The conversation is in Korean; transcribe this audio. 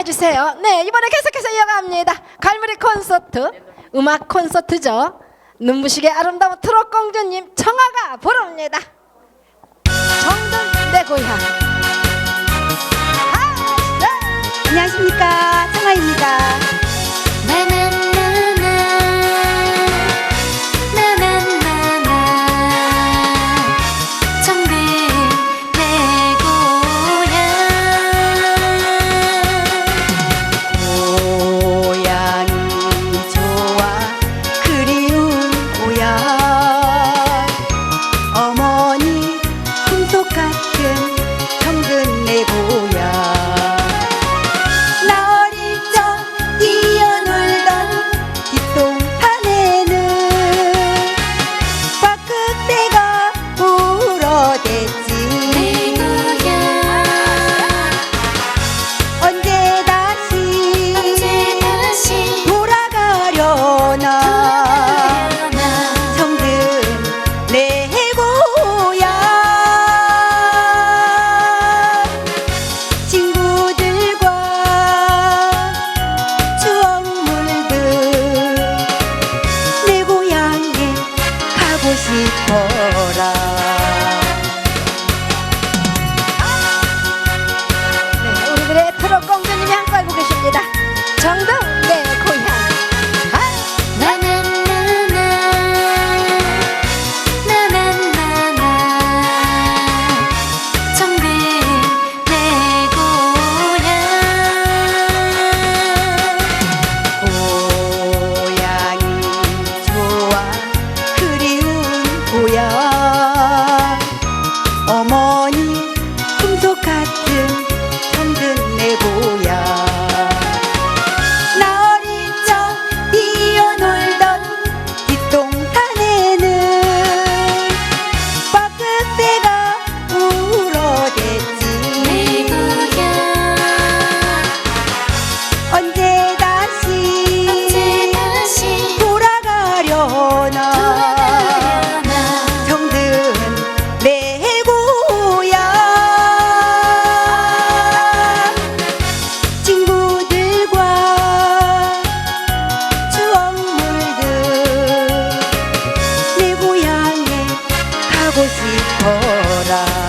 해주세요. 네, 이번에 계속해서 이어갑니다. 갈무리 콘서트, 음악 콘서트죠. 눈부시게 아름다운 트롯 공주님 청아가 부릅니다. 정든 내 고향. しとら」কাগজি ভরা